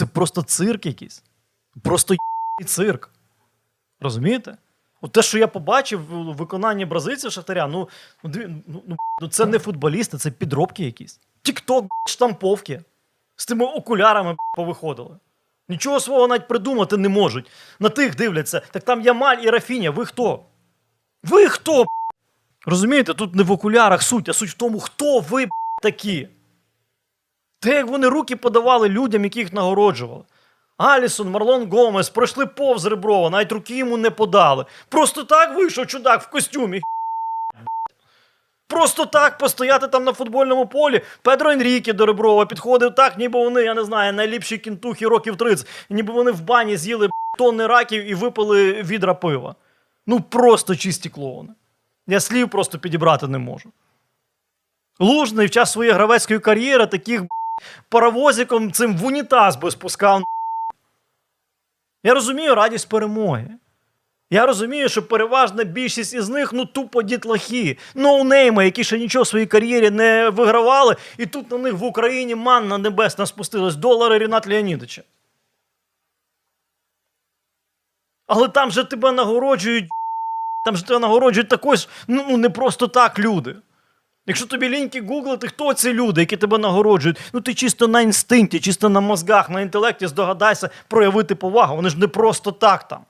Це просто цирк якийсь. Просто й**ний цирк. Розумієте? От те, що я побачив у виконанні бразильців Шахтаря, ну, ну, ну, ну, ну це не футболісти, це підробки якісь. Тік-ток, штамповки. З тими окулярами повиходили. Нічого свого навіть придумати не можуть. На тих дивляться. Так там Ямаль і Рафіня. Ви хто? Ви хто? Розумієте, тут не в окулярах суть, а суть в тому, хто ви такі. Те, як вони руки подавали людям, яких нагороджували. Алісон, Марлон Гомес пройшли повз Реброва, навіть руки йому не подали. Просто так вийшов чудак в костюмі. Просто так постояти там на футбольному полі. Педро Енріке до Реброва підходив так, ніби вони, я не знаю, найліпші кінтухи років 30, ніби вони в бані з'їли тонни раків і випили відра пива. Ну просто чисті клоуни. Я слів просто підібрати не можу. Лужний в час своєї гравецької кар'єри таких паровозиком цим в унітаз би спускав. Я розумію радість перемоги. Я розумію, що переважна більшість із них ну тупо дітлахи, ноунейми, які ще нічого в своїй кар'єрі не вигравали, і тут на них в Україні манна небесна спустилась долари Рінат Леонідовича. Але там же тебе нагороджують, там же тебе нагороджують також, ну, ну не просто так люди. Якщо тобі ліньки гуглити, хто ці люди, які тебе нагороджують, ну ти чисто на інстинкті, чисто на мозгах, на інтелекті здогадайся проявити повагу. Вони ж не просто так там.